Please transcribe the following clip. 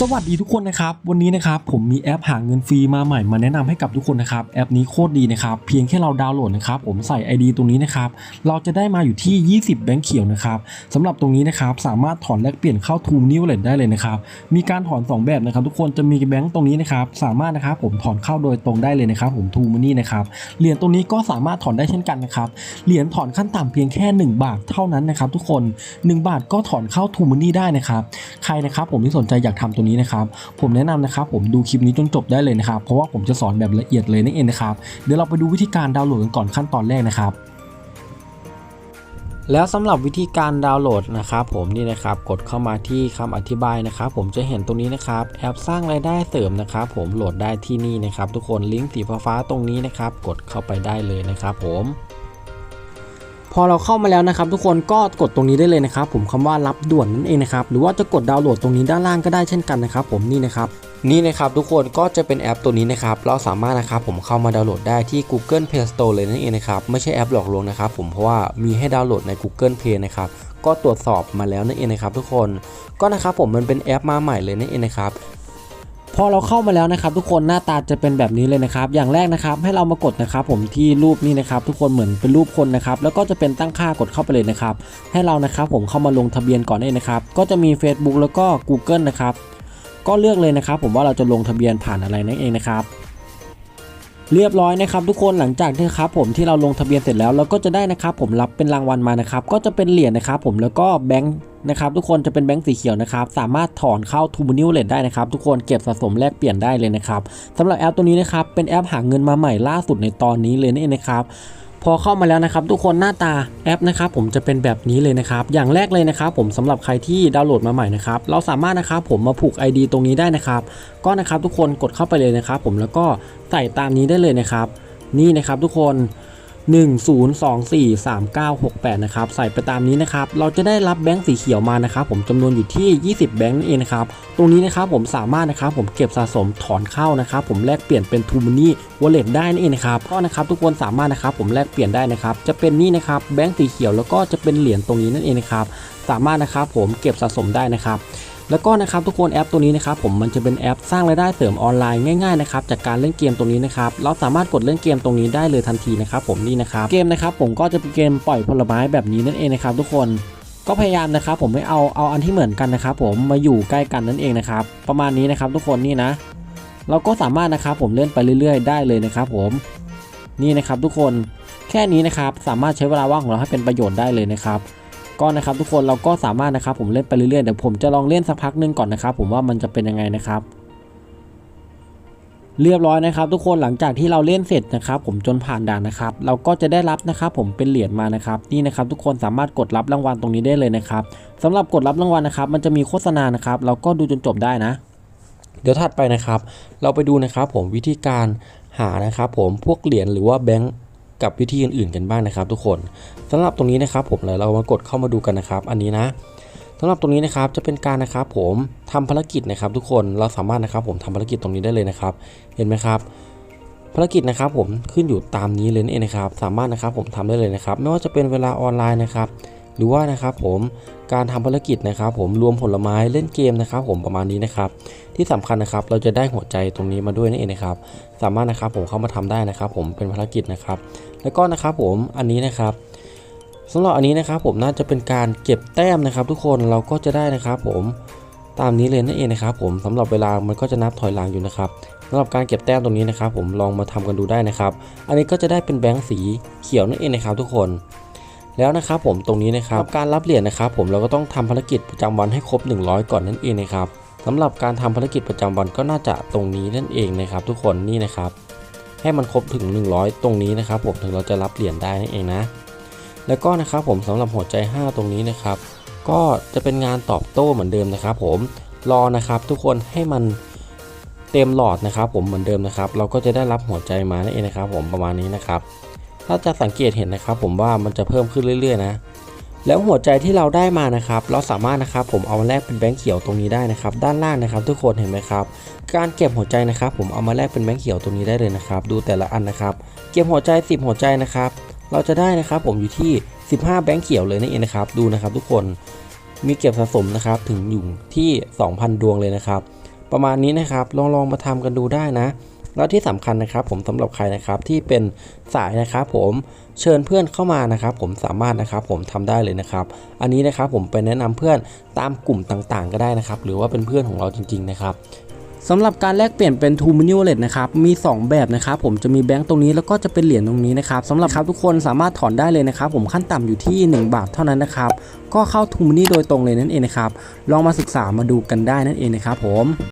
สวัสดีทุกคนนะครับ วันนี้นะครับผมมีแอปหาเงินฟรีมาใหม่มาแนะนำให้กับทุกคนนะครับ แอปนี้โคตรดีนะครับ เพียงแค่เราดาวน์โหลดนะครับ ผมใส่ ID ตรงนี้นะครับ เราจะได้มาอยู่ที่ 20 แบงค์เขียวนะครับสำหรับตรงนี้นะครับ สามารถถอนแลกเปลี่ยนเข้าทูมนิวเลตได้เลยนะครับ มีการถอน 2 แบบนะครับ ทุกคนจะมีแบงค์ตรงนี้นะครับ สามารถนะครับผมถอนเข้าโดยตรงได้เลยนะครับ ผมทูมันนี่นะครับ เหรียญตรงนี้ก็สามารถถอนได้เช่นกันนะครับ เหรียญถอนขั้นต่ำเพียงแค่ 1 บาทเท่านั้นนะครับ ทุกคน 1 บาทก็ถอนเข้าทูมันนี่ได้นะครับ ใครนะครับผมที่สนใจอยากทำตัวนี้นะครับผมแนะนำนะครับผมดูคลิปนี้จนจบได้เลยนะครับเพราะว่าผมจะสอนแบบละเอียดเลยนั่นเองนะครับเดี๋ยวเราไปดูวิธีการดาวน์โหลดกันก่อนขั้นตอนแรกนะครับแล้วสำหรับวิธีการดาวน์โหลดนะครับผมนี่นะครับกดเข้ามาที่คำอธิบายนะครับผมจะเห็นตรงนี้นะครับแอปสร้างรายได้เสริมนะครับผมโหลดได้ที่นี่นะครับทุกคนลิงก์สีฟ้าตรงนี้นะครับกดเข้าไปได้เลยนะครับผม พอเราเข้ามาแล้วนะครับทุกคนก็กดตรงนี้ได้เลยนะครับผมคำว่ารับด่วนนั่นเองนะครับหรือว่าจะกดดาวน์โหลดตรงนี้ด้านล่างก็ได้เช่นกันนะครับผมนี่นะครับนี่นะครับทุกคนก็จะเป็นแอปตัวนี้นะครับเราสามารถนะครับผมเข้ามาดาวน์โหลดได้ที่ Google Play Store เลยนั่นเองนะครับไม่ใช่แอปหลอกลวงนะครับผมเพราะว่ามีให้ดาวน์โหลดใน Google Play นะครับก็ตรวจสอบมาแล้วนั่นเองนะครับทุกคนก็นะครับผมมันเป็นแอปมาใหม่เลยนั่นเองนะครับ พอเราเข้ามาแล้วนะครับทุกคนหน้าตาจะเป็นแบบนี้เลยนะครับ อย่างแรกนะครับให้เรามากดนะครับ ผมที่รูปนี้นะครับ ทุกคนเหมือนเป็นรูปคนนะครับ แล้วก็จะเป็นตั้งค่ากดเข้าไปเลยนะครับ ให้เรานะครับผมเข้ามาลงทะเบียนก่อนเองนะครับ ก็จะมี Facebook แล้วก็ Google นะครับ ก็เลือกเลยนะครับ ผมว่าเราจะลงทะเบียนผ่านอะไรนั่นเองนะครับ เรียบร้อยนะครับทุกคนหลังจากที่ครับผมที่เราลงทะเบียนเสร็จแล้วเราก็จะได้นะครับผมรับเป็นรางวัลมานะครับก็จะเป็นเหรียญนะครับผมแล้วก็แบงค์นะครับทุกคนจะเป็นแบงค์สีเขียวนะครับสามารถถอนเข้าทูมูนิวเลตได้นะครับทุกคนเก็บสะสมแลกเปลี่ยนได้เลยนะครับสำหรับแอปตัวนี้นะครับเป็นแอปหาเงินมาใหม่ล่าสุดในตอนนี้เลยนี่นะครับ พอเข้ามาแล้วนะครับทุกคนหน้าตาแอปนะครับผมจะเป็นแบบนี้เลยนะครับอย่างแรกเลยนะครับผมสำหรับใครที่ดาวน์โหลดมาใหม่นะครับเราสามารถนะครับผมมาผูก ID ตรงนี้ได้นะครับก็นะครับทุกคนกดเข้าไปเลยนะครับผมแล้วก็ใส่ตามนี้ได้เลยนะครับนี่นะครับทุกคน 10243968 นะครับ ใส่ไปตามนี้นะครับ เราจะได้รับแบงค์สีเขียวมานะครับ ผมจำนวนอยู่ที่ 20 แบงค์นั่นเองนะครับ ตรงนี้นะครับผมสามารถนะครับผมเก็บสะสมถอนเข้านะครับ ผมแลกเปลี่ยนเป็นทูม o นี่วอลเล็ตได้นั่นเองนะครับ ก็นะครับทุกคนสามารถนะครับผมแลกเปลี่ยนได้นะครับ จะเป็นนี่นะครับแบงค์สีเขียวแล้วก็จะเป็นเหรียญตรงนี้นั่นเองนะครับ สามารถนะครับผมเก็บสะสมได้นะครับ แล้วก็นะครับทุกคนแอปตัวนี้นะครับผมมันจะเป็นแอปสร้างรายได้เสริมออนไลน์ง่ายๆนะครับจากการเล่นเกมตรงนี้นะครับเราสามารถกดเล่นเกมตรงนี้ได้เลยทันทีนะครับผมนี่นะครับเกมนะครับผมก็จะเป็นเกมปล่อยผลไม้แบบนี้นั่นเองนะครับทุกคนก็พยายามนะครับผมไม่เอาเอาอันที่เหมือนกันนะครับผมมาอยู่ใกล้กันนั่นเองนะครับประมาณนี้นะครับทุกคนนี่นะ เราก็สามารถนะครับผมเล่นไปเรื่อย ๆ ได้เลยนะครับผมนี่นะครับทุกคนแค่นี้นะครับสามารถใช้เวลาว่างของเราให้เป็นประโยชน์ได้เลยนะครับ ก็นะครับทุกคนเราก็สามารถนะครับผมเล่นไปเรื่อยๆเดี๋ยวผมจะลองเล่นสักพักหนึงก่อนนะครับผมว่ามันจะเป็นยังไงนะครับ เรียบร้อยนะครับ ทุกคนหลังจากที่เราเล่นเสร็จนะครับ ผมจนผ่านด่านนะครับ เราก็จะได้รับนะครับ ผมเป็นเหรียญมานะครับนี่นะครับ ทุกคนสามารถกดรับรางวัลตรงนี้ได้เลยนะครับสำหรับกดรับรางวัลนะครับ มันจะมีโฆษณานะครับ เราก็ดูจนจบได้นะ เดี๋ยวถัดไปนะครับ เราไปดูนะครับ ผมวิธีการหานะครับ ผมพวกเหรียญหรือว่าแบงก์ กับวิธีอื่น ๆ กันบ้างนะครับ ทุกคนสำหรับตรงนี้นะครับ ผมเลยเรามากดเข้ามาดูกันนะครับ อันนี้นะสำหรับตรงนี้นะครับจะเป็นการนะครับผมทำภารกิจนะครับ ทุกคนเราสามารถนะครับ ผมทำภารกิจตรงนี้ได้เลยนะครับ เห็นไหมครับภารกิจนะครับผมขึ้นอยู่ตามนี้เลยนี่นเองนะครับ สามารถนะครับผมทำได้เลยนะครับ ไม่ว่าจะเป็นเวลาออนไลน์นะครับ หรือว่านะครับผมการทำภารกิจนะครับ ผมรวมผลไม้เล่นเกมนะครับ ผมประมาณนี้นะครับ ที่สำคัญนะครับเราจะได้หัวใจตรงนี้มาด้วยนั่นเองนะครับ สามารถนะครับผมเข้ามาทำได้นะครับ ผมเป็นภารกิจนะครับ แล้วก็นะครับผมอันนี้นะครับสำหรับอันนี้นะครับ ผมน่าจะเป็นการเก็บแต้มนะครับ ทุกคนเราก็จะได้นะครับผมตามนี้เลยนั่นเองนะครับ ผมสำหรับเวลามันก็จะนับถอยหลังอยู่นะครับสำหรับการเก็บแต้มตรงนี้นะครับ ผมลองมาทำกันดูได้นะครับ อันนี้ก็จะได้เป็นแบงค์สีเขียวนั่นเองนะครับ ทุกคน แล้วนะครับผมตรงนี้นะครับการรับเหรียญนะครับผมเราก็ต้องทำภารกิจประจำวันให้ครบ 100 ก่อนนั่นเองนะครับสำหรับการทำภารกิจประจำวันก็น่าจะตรงนี้นั่นเองนะครับ ทุกคนนี่นะครับ ให้มันครบถึง 100 ตรงนี้นะครับ ผมถึงเราจะรับเหรียญได้นั่นเองนะ แล้วก็นะครับผมสำหรับหัวใจ 5 ตรงนี้นะครับ ก็จะเป็นงานตอบโต้เหมือนเดิมนะครับ ผมรอนะครับ ทุกคนให้มันเต็มหลอดนะครับ ผมเหมือนเดิมนะครับ เราก็จะได้รับหัวใจมานั่นเองนะครับ ผมประมาณนี้นะครับ ถ้าจะสังเกตเห็นนะครับผมว่ามันจะเพิ่มขึ้นเรื่อยๆนะ แล้วหัวใจที่เราได้มานะครับ เราสามารถนะครับผมเอามาแลกเป็นแบงค์เขียวตรงนี้ได้นะครับ ด้านล่างนะครับ ทุกคนเห็นไหมครับ การเก็บหัวใจนะครับ ผมเอามาแลกเป็นแบงค์เขียวตรงนี้ได้เลยนะครับ ดูแต่ละอันนะครับ เก็บหัวใจ 10 หัวใจนะครับ เราจะได้นะครับผมอยู่ที่ 15 แบงค์เขียวเลยนั่นเองนะครับ ดูนะครับ ทุกคนมีเก็บสะสมนะครับถึงอยู่ที่ 2,000 ดวงเลยนะครับ ประมาณนี้นะครับลองลองมาทำกันดูได้นะ แล้วที่สำคัญนะครับ ผมสำหรับใครนะครับที่เป็นสายนะครับ ผมเชิญเพื่อนเข้ามานะครับ ผมสามารถนะครับ ผมทำได้เลยนะครับ อันนี้นะครับผมไปแนะนำเพื่อนตามกลุ่มต่างๆ ก็ได้นะครับ หรือว่าเป็นเพื่อนของเราจริง ๆ นะครับสำหรับการแลกเปลี่ยนเป็น Two Mini Wallet นะครับ มี 2 แบบนะครับ ผมจะมีแบงค์ตรงนี้แล้วก็จะเป็นเหรียญตรงนี้นะครับสำหรับครับทุกคนสามารถถอนได้เลยนะครับ ผมขั้นต่ำอยู่ที่ 1 บาทเท่านั้นนะครับ ก็เข้า Two Mini โดยตรงเลยนั่นเองนะครับ ลองมาศึกษามาดูกันได้นั่นเองนะครับผม